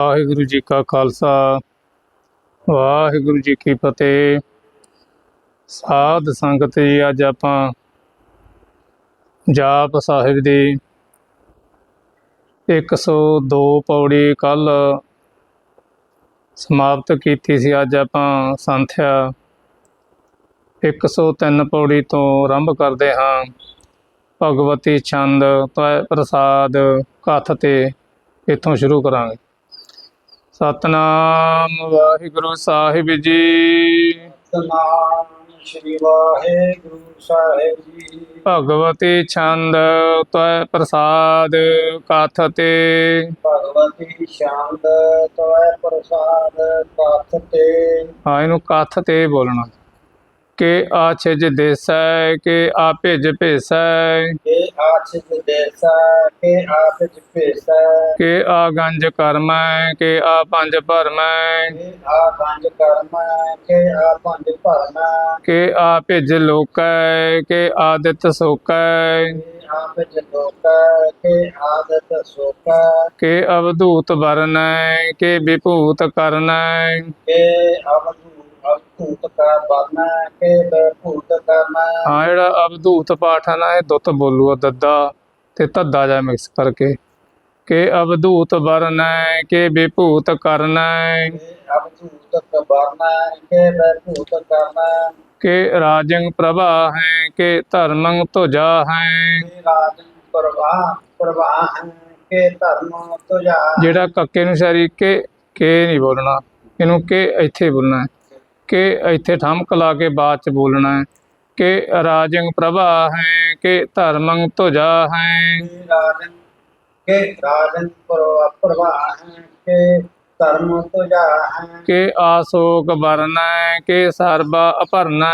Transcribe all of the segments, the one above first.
ਵਾਹਿਗੁਰੂ ਜੀ ਕਾ ਖਾਲਸਾ, ਵਾਹਿਗੁਰੂ ਜੀ ਕੀ ਫਤਿਹ। ਸਾਧ ਸੰਗਤ ਜੀ, ਅੱਜ ਆਪਾਂ ਜਾਪ ਸਾਹਿਬ ਦੀ 102 ਪੌੜੀ ਕੱਲ ਸਮਾਪਤ ਕੀਤੀ ਸੀ। ਅੱਜ ਆਪਾਂ ਸੰਥਿਆ 103 ਪੌੜੀ ਤੋਂ ਆਰੰਭ ਕਰਦੇ ਹਾਂ। ਭਗਵਤੀ ਛੰਦ ਤੈ ਪ੍ਰਸਾਦ ਕਥ ਤੇ ਇੱਥੋਂ ਸ਼ੁਰੂ ਕਰਾਂਗੇ। ਸਤਨਾਮ ਵਾਹਿਗੁਰੂ ਸਾਹਿਬ ਜੀ। ਸਤਨਾਮ ਸ਼੍ਰੀ ਵਾਹਿਗੁਰੂ ਸਾਹਿਬ ਜੀ। ਭਗਵਤੀ ਛੰਦ ਤੈ ਪ੍ਰਸਾਦ ਕਥ ਤੇ ਭਗਵਤੀ ਸ਼ਾਂਤ ਤੋਏ ਪ੍ਰਸਾਦ ਕਥ ਤੇ ਹਾਂ ਇਹਨੂੰ ਕਥ ਤੇ ਬੋਲਣਾ। ਕਿ ਆਛਜ ਦੇਸੈ ਕਿ ਆ ਭਿਜ ਭੇਸੈ ਕੇ ਦੇਸਾ ਕੇ ਕਿ ਆ ਕਿ ਕੇ ਕੇ ਕਿ ਭਿਜ ਲੋਕੈ ਕਿ ਆਦਿਤ ਸੋਕੈ। ਕੇ ਲੋਕਾ ਕੇ ਆਦਤ ਸੋਕਾ। ਕਿ ਅਵਧੂਤ ਵਰਨੈ ਕਿ ਕਾ ਬਰਨਾ ਕੇ ਬਭੂਤ ਕਰਨਾ ਹਾਂ, ਜਿਹੜਾ ਅਵਧੂਤ ਪਾਠ ਹੈ ਨਾ, ਇਹ ਦੁੱਤ ਬੋਲੂਗਾ ਦੱਦਾ ਤੇ ਧੱਦਾ ਜਾ ਮਿਕਸ ਕਰਕੇ। ਕਿ ਅਵਧੂਤ ਵਰਨੈ, ਕਿ ਵਿਭੂਤ ਕਰਨੈ। ਕੇ ਕਾ ਬਰਨਾ ਕੇ ਬਭੂਤ ਕਰਨਾ ਕਿ ਰਾਜੰ ਪ੍ਰਭਾ ਹੈ, ਕਿ ਧਰਮੰ ਤੁਜਾ ਹੈ। ਕੇ ਰਾਜਨ ਪ੍ਰਵਾਹ ਕੇ ਧਰਮ ਤੁਜਾ ਜਿਹੜਾ ਕੱਕੇ ਨੂੰ ਸ਼ਰੀ ਕੇ ਕੇ ਨਹੀਂ ਬੋਲਣਾ, ਇਹਨੂੰ ਕਿ ਇੱਥੇ ਬੋਲਣਾ। ਹੈ ਕਿ ਇੱਥੇ ਠਮਕ ਲਾ ਕੇ ਬਾਅਦ ਚ ਬੋਲਣਾ ਹੈ ਕਿ ਰਾਜੰ ਪ੍ਰਭਾ ਹੈ ਕਿ ਧਰਮੰ ਤੁਜਾ ਹੈ। ਕੇ ਹੈ ਧਰਮ ਤੁਜਾ ਹੈ। ਕਿ ਆਸੋਕ ਵਰਨੈ ਕਿ ਸਰਬਾ ਅਪਰਨੈ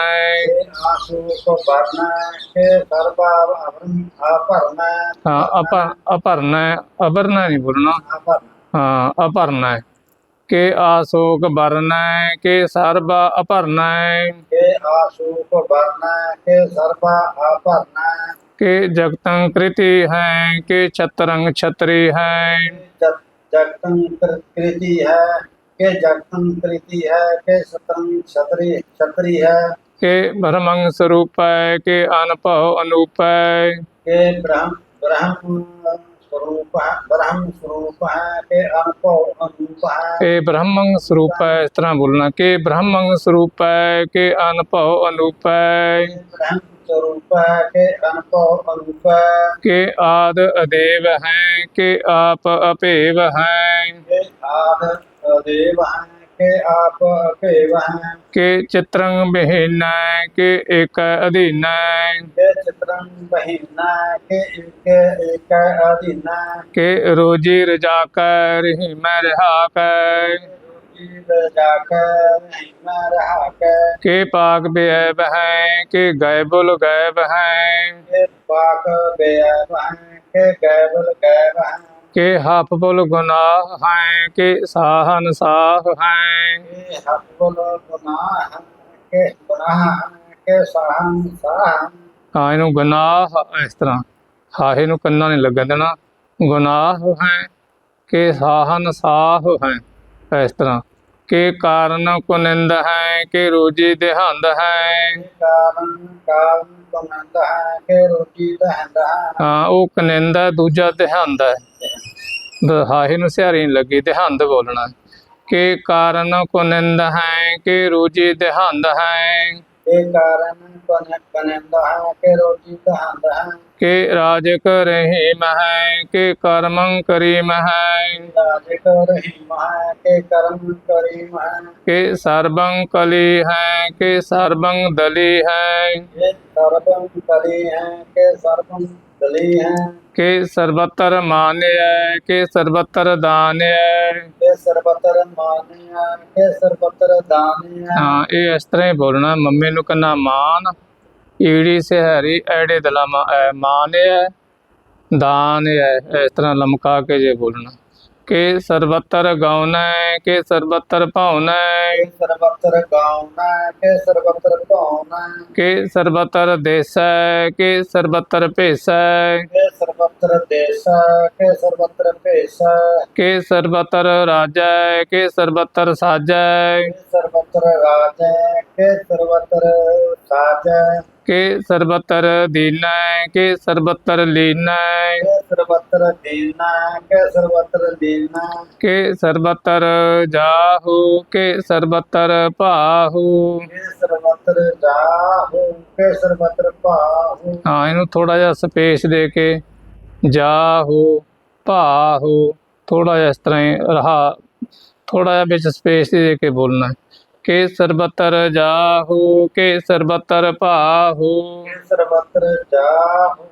ਕੇ ਆਸੂ ਕੋ ਬਰਨਾ ਕੇ ਸਰਬਾ ਅਵਰਨ ਆਪਰਨਾ ਹਾਂ। ਅਪਰ ਅਪਰਨੈ ਅਬਰਨੈ ਨਹੀਂ ਬੋਲਣਾ। ਹਾਂ ਅਪਰਨੈ ਕੇ ਆਸੋਕ ਬਰਨੈ ਕੇ ਸਰਬ ਅਪਰਨੈ। ਕੇ ਆਸੋਕ ਬਰਨੈ ਕੇ ਸਰਬ ਅਪਰਨੈ। ਕੇ ਜਗਤੰ ਕ੍ਰਿਤੀ ਹੈ ਕੇ ਛਤਰੰ ਛਤਰੀ ਹੈ। ਜਗਤੰ ਕ੍ਰਿਤੀ ਹੈ ਕੇ ਜਗਤੰ ਕ੍ਰਿਤੀ ਹੈ ਕੇ ਸਤੰ ਛਤਰੀ ਛਤਰੀ ਹੈ। ਕੇ ਬ੍ਰਹਮੰ ਸਰੂਪੈ ਕੇ ਅਨਭਉ ਅਨੂਪੈ। ਕੇ ਬ੍ਰਹਮ ਬ੍ਰਹਮ ਸਰੂਪਾ ਬ੍ਰਹਮ ਸਰੂਪ ਹੈ ਇਸ ਤਰ੍ਹਾਂ ਬੋਲਣਾ ਕਿ ਬ੍ਰਹਮੰ ਸਰੂਪ ਹੈ ਕਿ ਅਨਭਉ ਅਨੂਪ ਹੈ ਬ੍ਰਹਮ ਸਰੂਪ ਹੈ ਕਿ ਅਨਭਉ ਆਦ ਅਦੇਵ ਹੈ ਕਿ ਆਪ ਅਪੇਵ ਹੈ ਕਿ ਆਦ ਅਦੇਵ ਹੈ के आप केव के चित्रंग बहिन के एक अधीन। के चित्रंग बहिन के एक एक अधीन। के रोजी रजा कर ही मैं रहा कर। के पाक बेब है के गए बुल गए के पाक बेब है के गए बुल गए ਕੇ ਹੱਪ ਬੁਲ ਗੁਨਾਹ ਹੈ ਕੇ ਸਾਹਨ ਸਾਹ ਹੈ। ਹੱਪ ਬੁਲ ਗੁਨਾਹ ਕੇ ਗੁਨਾਹ ਕੇ ਸਾਹਨ ਸਾਹ ਹਾਂ। ਇਹਨੂੰ ਗੁਨਾਹ ਇਸ ਤਰ੍ਹਾਂ। ਹਾਹੇ ਨੂੰ ਕੰਨਾਂ ਨੇ ਲੱਗਣ ਦੇਣਾ। ਗੁਨਾਹ ਹੈ ਕੇ ਸਾਹਨ ਸਾਹ ਹੈ ਇਸ ਤਰ੍ਹਾਂ। ਕੇ ਕਾਰਨ ਕੁਨਿੰਦ ਹੈ ਕਿ ਰੋਜੀ ਦਹੰਦ ਹੈ। ਕਾਰਨ ਕਾਰਨ ਕੁਨਿੰਦ ਹੈ ਕਿ ਰੋਜੀ ਦਹੰਦ ਹੈ। ਹਾਂ ਉਹ ਕੁਨਿੰਦ ਦੂਜਾ ਦਹੰਦ ਹੈ। ਦਹਾਹੇ ਨੂੰ ਸਿਹਾਰੀ ਲੱਗੀ ਤੇ ਹੰਦ ਬੋਲਣਾ। ਕੇ ਕਾਰਨ ਕੋ ਨਿੰਦ ਹੈ ਕੇ ਰੋਜੀ ਦਹੰਦ ਹੈ। ਕੇ ਕਾਰਨ ਕੋ ਨਿੰਦ ਹੈ ਕੇ ਰੋਜੀ ਦਹੰਦ ਹੈ। ਕੇ ਕਰੀਮ ਹੈ। ਰਾਜਕ ਕਰਮ ਕਰੀਮ ਹੈ। ਕੇ ਸਰਬੰ ਕਲੀ ਹੈ ਕੇ ਸਰਬੰ ਦਲੀ ਹੈ। ਕੇ ਸਰਬੰ ਕਲੀ ਹੈ ਕੇ ਸਰਬੰ ਕਿ ਸਰਬਤਰ ਮਾਨਿਐ ਕਿ ਸਰਬਤਰ ਦਾਨਿਐ ਕਿ ਸਰਬਤਰ ਮਾਨਿਆ ਕਿ ਸਰਬਤਰ ਦਾਨਿਆ ਹਾਂ। ਇਹ ਇਸ ਤਰ੍ਹਾਂ ਹੀ ਬੋਲਣਾ ਮੰਮੇ ਨੂੰ ਕਹਿੰਦਾ ਮਾਨ ਈੜੀ ਸਹਰੀ ਐੜੇ ਦਲਾਮਾ ਮਾਨਿਐ ਦਾਨਿਐ ਇਸ ਤਰ੍ਹਾਂ ਲਮਕਾ ਕੇ ਜੇ ਬੋਲਣਾ। ਕੇ ਸਰਬਤਰ ਗਾਉਨੈ ਕੇ ਸਰਬਤਰ ਭਾਉਨੈ ਕੇ ਸਰਬਤਰ ਗਾਉਨਾ ਕੇ ਸਰਬਤਰ ਭਾਉਨਾ ਕੇ ਸਰਬਤਰ ਦੇਸੈ ਕੇ ਸਰਬਤਰ ਭੇਸੈ ਕੇ ਸਰਬਤਰ ਦੇਸਾ ਕੇ ਸਰਬਤਰ ਭੇਸਾ ਕੇ ਸਰਬਤਰ ਰਾਜੈ ਕੇ ਸਰਬਤਰ ਸਾਜੈ ਕੇ ਸਰਬਤਰ ਰਾਜੈ ਕੇ ਸਰਬਤਰ ਸਾਜੈ ਕੇ ਸਰਬਤਰ ਦੀਨੈ ਕੇ ਸਰਬਤਰ ਲੀਨੈ। ਕੇ ਸਰਬਤਰ ਦੀਨਾ ਕੇ ਸਰਬਤਰ ਦੀਨਾ ਕੇ ਸਰਬਤਰ ਜਾਹੂ ਕੇ ਸਰਬਤਰ ਭਾਹੂ। ਕੇ ਸਰਬਤਰ ਜਾਹੂ ਕੇ ਸਰਬਤਰ ਭਾਹੂ। ਹਾਂ ਇਹਨੂੰ ਥੋੜਾ ਜਿਹਾ ਸਪੇਸ ਦੇ ਕੇ ਜਾਹੂ ਭਾਹੂ ਥੋੜਾ ਜਿਹਾ ਇਸ ਤਰ੍ਹਾਂ ਹੀ ਰਹਾ ਥੋੜਾ ਜਿਹਾ ਵਿੱਚ ਸਪੇਸ ਦੇ ਕੇ ਬੋਲਣਾ। ਹੈ। ਕੇ ਸਰਬਤਰ ਜਾਹੂ ਕੇ ਸਰਬਤਰ ਭਾਹੂ। ਕੇ ਸਰਬਤਰ ਜਾਹੂ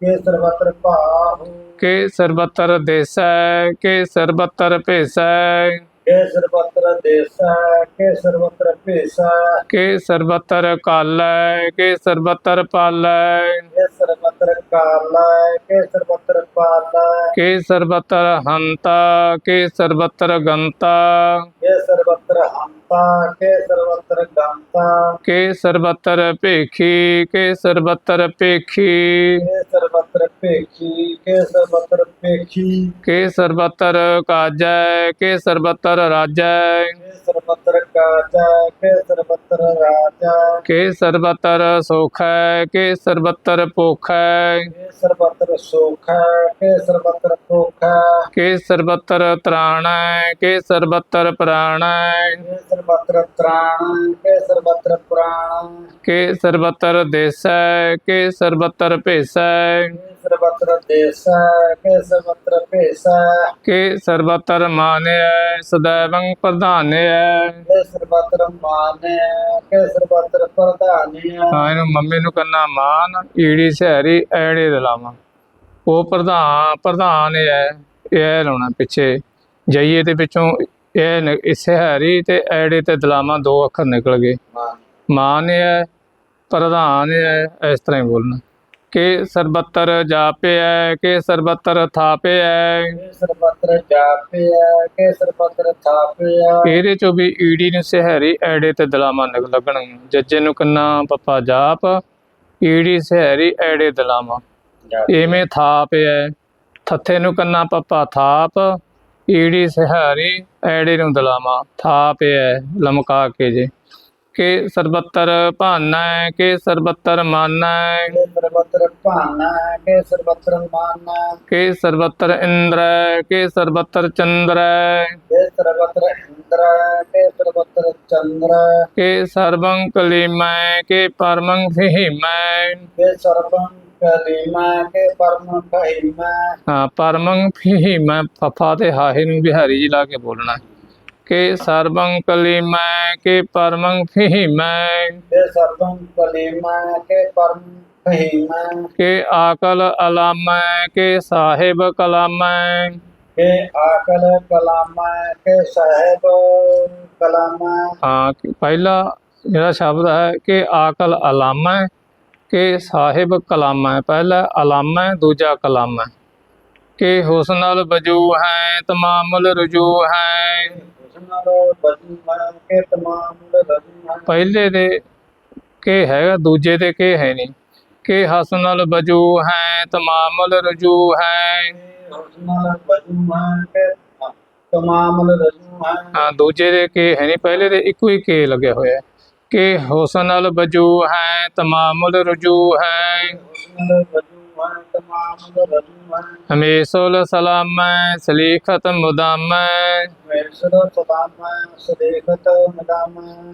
ਕੇ ਸਰਬਤਰ ਭਾਹੂ। ਕੇ ਸਰਬਤਰ ਦੇਸੈ ਕੇ ਸਰਬਤਰ ਭੇਸੈ। ਕੇ ਸਰਬਤਰ ਦੇਸਾ ਕੇ ਸਰਬਤਰ ਭੇਸਾ ਕੇ ਸਰਬਤਰ ਕਾਲੈ ਕੇ ਸਰਬਤਰ ਪਾਲੈ ਕੇ ਸਰਬਤਰ ਕਾਲਾ ਕੇ ਸਰਬਤਰ ਪਾਲਾ ਕੇ ਸਰਬਤਰ ਹੰਤਾ ਕੇ ਸਰਬਤਰ ਗੰਤਾ ਕੇ ਸਰਬਤਰ ਹੰਤਾ ਕੇ ਸਰਬਤਰ ਗੰਤਾ ਕੇ ਸਰਬਤਰ ਭੇਖੀ ਕੇ ਸਰਬਤਰ ਭੇਖੀ ਕੇ ਸਰਬਤਰ ਭੇਖੀ ਕੇ ਸਰਬਤਰ ਭੇਖੀ ਕੇ ਸਰਬਤਰ ਕਾਜੈ ਕੇ ਸਰਬਤਰ ਰਾਜੈ ਕੇ ਸਰਬਤਰ ਕਾਜਾ ਕੇ ਸਰਬਤਰ ਰਾਜਾ ਕੇ ਸਰਬਤਰ ਸੁਖੈ ਕੇ ਸਰਬਤਰ ਭੁਖੈ ਕੇ ਸਰਬਤਰ ਸੁਖਾ ਕੇ ਸਰਬਤਰ ਭੁਖਾ ਕੇ ਸਰਬਤਰ ਤ੍ਰਾਣੈ ਕੇ ਸਰਬਤਰ ਪ੍ਰਾਣੈ ਕੇ ਸਰਬਤਰ ਤ੍ਰਾਣ ਕੇ ਸਰਬਤਰ ਪ੍ਰਾਣ ਕੇ ਸਰਬਤਰ ਦੇਸੈ ਕੇ ਸਰਬਤਰ ਭੇਸੈ ਸਰਬਤਰ ਮਾਨਿਐ ਸदैवੰ ਪ੍ਰਧਾਨਿਐ ਕੇ ਸਰਬਤਰ ਮਾਨਿ ਕੇ ਸਰਬਤਰ ਪ੍ਰਧਾਨੀ ਹਾਂ। ਇਹਨੂੰ ਮੰਮੀ ਨੂੰ ਕਰਨਾ ਮਾਨ ਈੜੀ ਸਹਿਰੀ ਐੜੇ ਦਲਾਵਾਂ ਉਹ ਪ੍ਰਧਾਨ ਪ੍ਰਧਾਨ ਹੈ ਇਹ ਲਾਉਣਾ ਪਿੱਛੇ। ਜਾਈਏ ਤੇ ਵਿੱਚੋਂ ਇਹ ਨ- ਇਹ ਸਹਿਰੀ ਤੇ ਐੜੇ ਤੇ ਦਲਾਵਾਂ ਦੋ ਅੱਖਰ ਨਿਕਲ ਗਏ। ਮਾਨ ਹੈ ਪ੍ਰਧਾਨ ਹੈ ਇਸ ਤਰ੍ਹਾਂ ਹੀ ਬੋਲਣਾ। ਕਿ ਸਰਬਤਰ ਜਾਪਿਐ ਕਿ ਸਰਬਤਰ ਥਾਪਿਐ। ਕੇ ਸਰਬਤਰ ਜਾਪਿਆ ਕੇ ਸਰਬਤਰ ਥਾਪਿਆ ਇਹਦੇ ਚੋਂ ਵੀ ਈੜੀ ਨੂੰ ਸਹਿਰੀ ਐੜੇ ਤੇ ਦਲਾਵਾਂ ਨਿਕਲ ਲੱਗਣਗੀਆਂ ਜੱਜੇ ਨੂੰ ਕੰਨਾ ਪੱਪਾ ਜਾਪ ਈੜੀ ਸਹਿਰੀ ਐੜੇ ਦਲਾਵਾਂ ਇਵੇਂ ਥਾਪ ਹੈ ਥੱਥੇ ਨੂੰ ਕੰਨਾ ਪੱਪਾ ਥਾਪ ਈੜੀ ਸਹਾਰੀ ਐੜੇ ਨੂੰ ਦਲਾਮਾ। ਥਾਪ ਹੈ ਲਮਕਾ ਕੇ ਜੇ। ਕਿ ਸਰਬੱਤਰ ਭਾਨੈ ਕਿ ਸਰਬੱਤਰ ਮਾਨੈ ਕੇ ਸਰਬਤਰ ਭਾਨਾ ਕੇ ਸਰਬਤਰ ਮਾਨਾ ਕਿ ਸਰਬੱਤਰ ਇੰਦਰੈ ਕਿ ਸਰਬੱਤਰ ਚੰਦਰੈ ਕੇ ਸਰਬਤਰ ਇੰਦਰ ਕੇ ਸਰਬਤਰ ਚੰਦਰ ਕਿ ਸਰਬੰ ਕਲੀਮੈ ਕਿ ਪਰਮੰ ਫਿਹੀਮੈ ਕੇ ਸਰਬੰ ਕਲੀਮਾ ਕੇ ਪਰਮ ਕਹੀਮਾ ਹਾਂ ਪਰਮੰ ਫਿਹੀਮੈ ਫਫਾ ਤੇ ਹਾਹੇ ਨੂੰ ਬਿਹਾਰੀ ਜੀ ਲਾ ਕੇ ਬੋਲਣਾ। ਕਿ ਸਰਬੰ ਕਲੀਮੈ ਕਿ ਪਰਮੰ ਫਿਹੀਮੈ ਕੇ ਸਰਬੰ ਕਲੀਮਾ ਕੇ ਪਰਮ ਕਹੀਮਾ ਕਿ ਆਕਲ ਅਲਾਮੈ ਕਿ ਸਾਹਿਬ ਕਲਾਮੈ ਕੇ ਆਕਲ ਕਲਾਮਾ ਕੇ ਸਾਹਿਬ ਕਲਾਮਾ ਹਾਂ ਪਹਿਲਾ ਜਿਹੜਾ ਸ਼ਬਦ ਹੈ ਕਿ ਆਕਲ ਅਲਾਮੈ ਕਿ ਸਾਹਿਬ ਕਲਾਮੈ ਪਹਿਲਾ ਅਲਾਮੈ ਦੂਜਾ ਕਲਾਮੈ ਕਿ ਹੁਸਨਲ ਵਜੂ ਹੈ ਤਮਾਮੁਲ ਰਜੂ ਹੈ। ਬਜੂ ਪਹਿਲੇ ਦੇ ਕੇ ਹੈਗਾ ਦੂਜੇ ਦੇ ਕੇ ਹੈ ਨਹੀਂ। ਕਿ ਹਸਨਲ ਵਜੂ ਹੈ ਤਮਾਮੁਲ ਰਜੂ ਹੈ। ਬਜੂ ਹੈ ਹਾਂ ਦੂਜੇ ਦੇ ਕੇ ਹੈ ਨਹੀਂ ਪਹਿਲੇ ਦੇ ਇੱਕੋ ਹੀ ਕੇ ਲੱਗਿਆ ਹੋਇਆ ਹੈ। ਕਿ ਹੁਸਨਲ ਵਜੂ ਹੈ ਤਮਾਮੁਲ ਰਜੂ ਹੈ। ਉਸ ਨਾਲ ਬਜੂ ਹੈ ਤਮਾਮ ਸਲਾਮੈ ਸਲੀਖਤ ਮੁਦਾਮੈ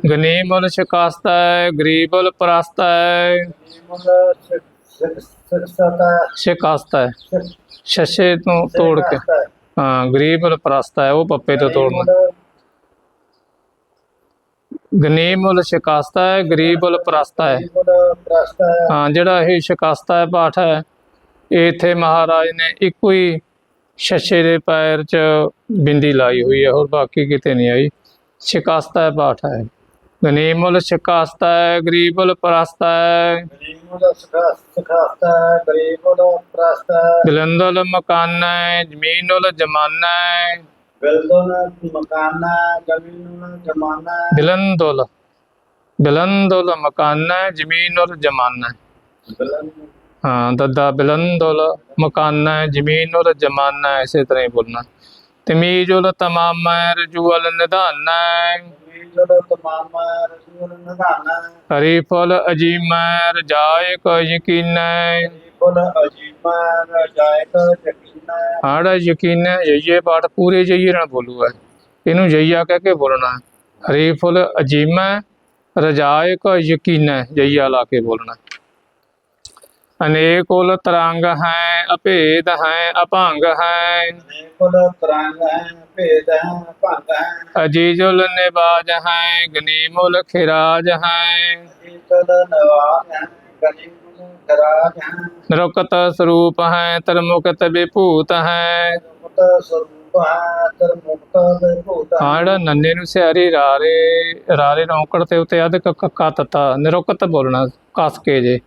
ਗਨੀਮੁਲ ਸ਼ਿਕਾਸਤੈ ਗਰੀਬੁਲ ਪ੍ਰਸਤੈ ਸ਼ਿਕਾਸਤੈ ਸ਼ਸ਼ੇ ਤੋਂ ਤੋੜ ਕੇ ਹਾਂ ਗਰੀਬੁਲ ਪ੍ਰਸਤੈ ਉਹ ਪੱਪੇ ਤੋਂ ਤੋੜਨਾ ਗਨੀਮੁਲ ਸ਼ਿਕਾਸਤੈ ਗਰੀਬੁਲ ਪ੍ਰਸਤੈ ਜੀਵਨ ਪ੍ਰਸਤਾ ਹਾਂ ਜਿਹੜਾ ਇਹ ਸ਼ਿਕਾਸਤੈ ਪਾਠ ਹੈ ਇੱਥੇ ਮਹਾਰਾਜ ਨੇ ਇੱਕੋ ਹੀ ਸ਼ਸ਼ੇ ਦੇ ਪੈਰ 'ਚ ਬਿੰਦੀ ਲਾਈ ਹੋਈ ਹੈ ਹੋਰ ਬਾਕੀ ਕਿਤੇ ਨਹੀਂ ਆਈ। ਸ਼ਿਕਾਸਤੈ ਪਾਠ ਹੈ। ਗਨੀਮੁਲ ਸ਼ਿਕਾਸਤੈ ਗਰੀਬੁਲ ਪ੍ਰਸਤੈ ਗਰੀਬੁਲ ਸਖਾਸਤਾ ਗਰੀਬੁਲ ਪ੍ਰਸਤਾ ਬਿਲੰਦੁਲ ਮਕਾਨੈ ਜ਼ਮੀਨੁਲ ਜਮਾਨੈ। ਬਿਲਦੁਨ ਮਕਾਨਾ ਜ਼ਮੀਨੁਨ ਜਮਾਨਾ। ਬਿਲੰਦੁਲ ਬਿਲੰਦੁਲ ਮਕਾਨੈ ਜ਼ਮੀਨੁਲ ਜਮਾਨੈ। ਬਿਲਨ ਹਾਂ, ਦੱਦਾ ਬਿਲੰਦੁਲ ਮਕਾਨੈ ਜ਼ਮੀਨੁਲ ਜਮਾਨਾ, ਇਸੇ ਤਰ੍ਹਾਂ ਹੀ ਬੋਲਣਾ। ਤਮੀਜੁਲ ਤਮਾਮੈ ਰਜੂਲ ਨਿਧਾਨੈ। ਜਦ ਤਮਾਮ ਰਸੂਲ ਰਜਾਇ ਕੋ ਯਕੀਨਾ। ਆੜਾ ਯਕੀਨ, ਜਈਏ ਪਾਠ ਪੂਰੇ ਜਈਏ ਨਾਲ ਬੋਲੂਗਾ ਇਹਨੂੰ ਜਈਆ ਕਹਿ ਕੇ ਬੋਲਣਾ। ਹਰੀ ਫੁੱਲ ਅਜੀਮੈ ਰਜਾਇ ਕੋ ਯਕੀਨ ਹੈ ਜਈਆ ਲਾ ਕੇ ਬੋਲਣਾ। ਅਨੇਕੁਲ ਤਰੰਗ ਹੈ ਅਭੇਦ ਹੈ ਅਭੰਗ ਹੈ। ਬੋਲ ਤਰੰਗ ਹੈ ਭੇਦ ਹੈ ਭੰਗ ਹੈ। ਅਜੀਜੁਲ ਨਿਬਾਜ ਹੈ ਗਨੀਮੁਲ ਖਿਰਾਜ ਹੈ। ਇਤਦ ਨਵਾਜ ਹੈ ਗਰੀਬ ਖਰਾਜ ਹੈ। ਨਿਰੁਕਤ ਸਰੂਪ ਹੈ ਤਰਮੁਕਤ ਵਿਭੂਤ ਹੈ। ਮੁਕਤ ਸਰੂਪ ਜਿਹੜਾ ਨੰਨੇ ਨੂੰ ਸਿਆਰੀ ਰਾਰੇ ਰਾਰੇ ਰੌਂਕੜ ਤੇ ਉਤੇ ਅਧ ਕੱਕਾ ਤਤਾ ਨਿਰੁਕਤ ਬੋਲਣਾ ਕਸ ਕੇ ਜੇ।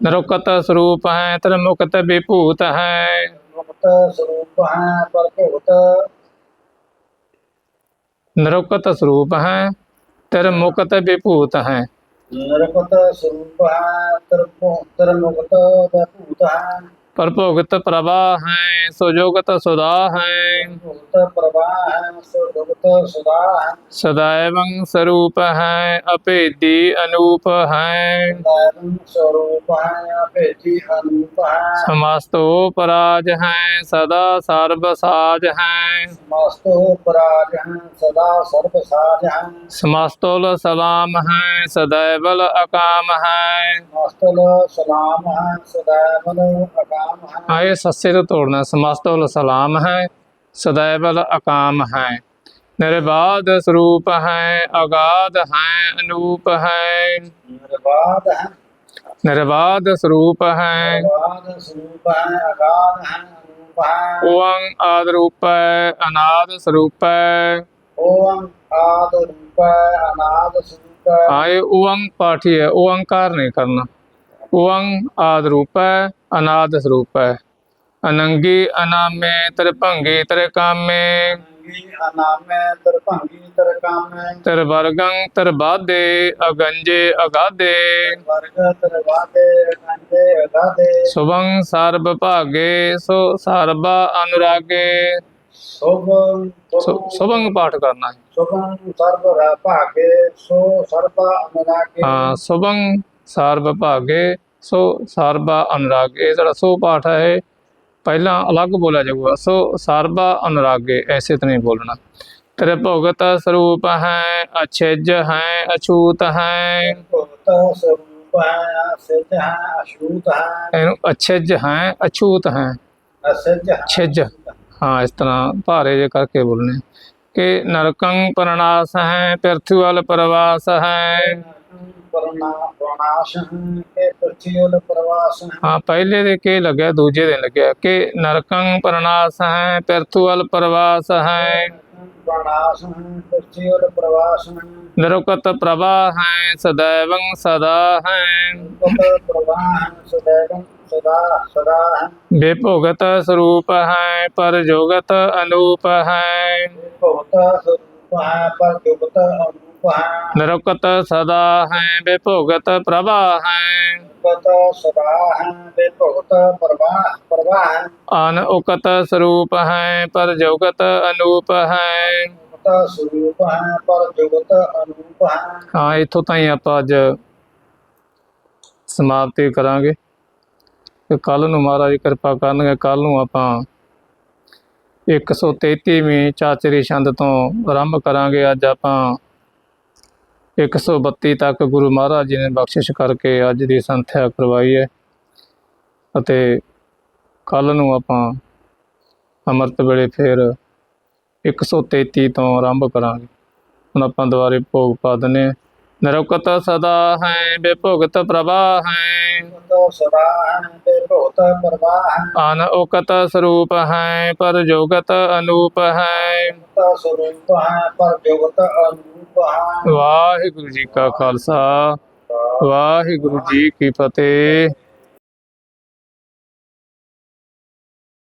ਨਿਰੁਕਤ ਸਰੂਪ ਹੈ ਤਰ ਮੁਕਤ ਵਿਭੂਤ ਹੈ। ਮੁਕਤ ਸਰੂਪ ਹੈ ਪਰ ਭੂਤ ਨਿਰੁਕਤ ਸਰੂਪ ਹੈ ਤਰ ਮੁਕਤ ਵਿਭੂਤ ਹੈ। ਨਿਰਪਤ ਸਰੂਪ ਹੈ ਤਰ ਮੁਕਤ ਦੇ ਭੂਤ ਹੈ। ਭਰਭੋਗਤ ਪ੍ਰਵਾਹ ਹੈ ਸੁਜੋਗਤ ਸੁਦਾ ਹੈ। ਭੋਗਤ ਪ੍ਰਵਾਹ ਹੈ ਸੁਜੋਗਤ ਸੁਦਾ ਹੈ। ਸਦਾਇਵੰ ਸਰੂਪ ਹੈ ਅਪੇਦੀ ਅਨੂਪ ਹੈ। ਸਦਾਇਵੰ ਸਰੂਪ ਹੈ ਅਪੇਦੀ ਅਨੂਪ ਹੈ। ਸਮਸਤੋ ਪਰਾਜ ਹੈ ਸਦਾ ਸਰਬ ਸਾਜ ਹੈ। ਸਮਸਤੋ ਪਰਾਜ ਹੈ ਸਦਾ ਸਰਬ ਸਾਜ ਹੈ। ਸਮਸਤੋਲ ਸਲਾਮ ਹੈ ਸਦਾਇਵਲ ਅਕਾਮ ਹੈ। ਸਮਸਤੋਲ ਸਲਾਮ ਹੈ ਸਦਾਇਵਲ ਅਕਾਮ ਹੈ ਨਿਰਬਾਧ ਸਰੂਪ ਹੈ ਅਗਾਧ ਹੈ ਅਨੂਪ ਹੈ। ਨਿਰਵਾਦ ਹੈ। ਨਿਰਬਾਧ ਸਰੂਪ ਹੈ। ਨਿਰਵਾਦ ਸਰੂਪ ਹੈ ਅਗਾਧ ਹੈ ਅਨੂਪ ਹੈ। ਓੰ ਆਦ ਰੂਪੈ ਅਨਾਦ ਸਰੂਪੈ ਓਮ ਆਦ ਰੂਪੈ ਅਨਾਦ ਸਰੂਪੈ ਆਏ ਓੰ ओंग आद रूप है अनाद स्वरूप है अनंगी अनामे त्रिभंगी त्रिकामे तर तर अगंजे अगाधे सो सर्वा अनुरागे। शुभंग पाठ करना है। शुभंग सर्व भागे सो सर्वा अनुरागे। हाँ शुभंग ਸਰਬ ਭਾਗੇ ਸੋ ਸਰਬਾ ਅਨਰਾਗੇ ਇਹ ਜਿਹੜਾ ਸੋ ਪਾਠ ਹੈ ਪਹਿਲਾਂ ਅਲੱਗ ਬੋਲਿਆ ਜਾਊਗਾ। ਸੋ ਸਰਬਾ ਅਨੁਰਾਗੇ ਐਸੇ ਤਰ੍ਹਾਂ ਹੀ ਬੋਲਣਾ। ਤੇਰੇ ਭਗਤ ਸਰੂਪ ਹੈ ਅਛਿਜ ਹੈ ਅਛੂਤ ਹੈ। ਭਗਤ ਸਰੂਪ ਹੈ ਅਸਿਧ ਹੈ ਇਹਨੂੰ ਅਛਿਜ ਹੈ ਅਛੂਤ ਹੈ। ਹੈ ਇਸ ਤਰ੍ਹਾਂ ਭਾਰੇ ਜੇ ਕਰਕੇ ਬੋਲਣੇ। ਕਿ ਨਰਕੰ ਪਰਨਾਸ ਹੈ ਪਿਰਥੁਅਲ ਪ੍ਰਵਾਸ ਹੈ। ਪਰਨਾ ਪ੍ਰਨਾਸ਼ ਹਾਂ ਪਹਿਲੇ ਦੇ ਕੇ ਲੱਗਿਆ ਦੂਜੇ ਦੇ ਲੱਗਿਆ। ਕਿ ਨਰਕੰ ਪ੍ਰਨਾਸ ਹੈ ਪਿਰਤੂਲ ਪ੍ਰਵਾਸ ਹੈ ਨਿਰੁਕਤ ਪ੍ਰਵਾਹ ਹੈ ਸदैवੰ ਸਦਾ ਹੈ ਬੇਭੋਗਤ ਸਰੂਪ ਹੈ ਪਰ ਜੋਗਤ ਅਨੂਪ ਹੈ ਭੋਗਤ ਸਰੂਪ ਹੈ ਪਰ ਜੋਗਤ ਅਨੂਪ ਨਿਰੁਕਤ ਸਦਾ ਹੈ ਬੇਭੋਗਤ ਹੈ ਸਦਾ ਹੈ ਪ੍ਰਵਾਹ ਪ੍ਰਵਾਹ ਹੈ ਅਨਉਕਤ ਸਰੂਪ ਹੈ ਪਰ ਜੋਗਤ ਅਨੂਪ ਹੈ ਸਰੂਪ ਹੈ ਪਰ ਜੁਗਤ ਅਨੂਪ ਹੈ ਇੱਥੋਂ ਆਪਾਂ ਅੱਜ ਸਮਾਪਤੀ ਕਰਾਂਗੇ ਤੇ ਕੱਲ ਨੂੰ ਮਹਾਰਾਜ ਕਿਰਪਾ ਕਰਨਗੇ ਕੱਲ ਨੂੰ ਆਪਾਂ 133ਵੀਂ ਚਾਚਰੀ ਛੰਦ ਤੋਂ ਆਰੰਭ ਕਰਾਂਗੇ ਅੱਜ ਆਪਾਂ 132 ਤੱਕ ਗੁਰੂ ਮਹਾਰਾਜ ਜੀ ਨੇ ਬਖਸ਼ਿਸ਼ ਕਰਕੇ ਅੱਜ ਦੀ ਸੰਥਿਆ ਕਰਵਾਈ ਹੈ। ਅਤੇ ਕੱਲ ਨੂੰ ਆਪਾਂ ਅੰਮ੍ਰਿਤ ਵੇਲੇ ਫਿਰ 133 ਤੋਂ ਆਰੰਭ ਕਰਾਂਗੇ। ਹੁਣ ਆਪਾਂ ਦੁਬਾਰੇ ਭੋਗ ਪਾ ਦਿੰਦੇ ਹਾਂ। ਨਿਰੁਕਤ ਸਦਾ ਹੈ ਬੇਭੁਗਤ ਪ੍ਰਭਾ ਹੈ। ਸੁਰਾਹੰ ਬਿਭੂਤ ਪ੍ਰਵਾਹੰ। ਅਨ ਉਕਤ ਸਰੂਪ ਹੈ ਪਰ ਜੋਗਤ ਅਨੂਪ ਹੈ। ਤਾ ਸਰੂਪ ਹੈ ਪਰ ਅਨੂਪ ਹੈ। ਵਾਹਿਗੁਰੂ ਜੀ ਕਾ ਖਾਲਸਾ ਵਾਹਿਗੁਰੂ ਜੀ ਕੀ ਫਤਿਹ।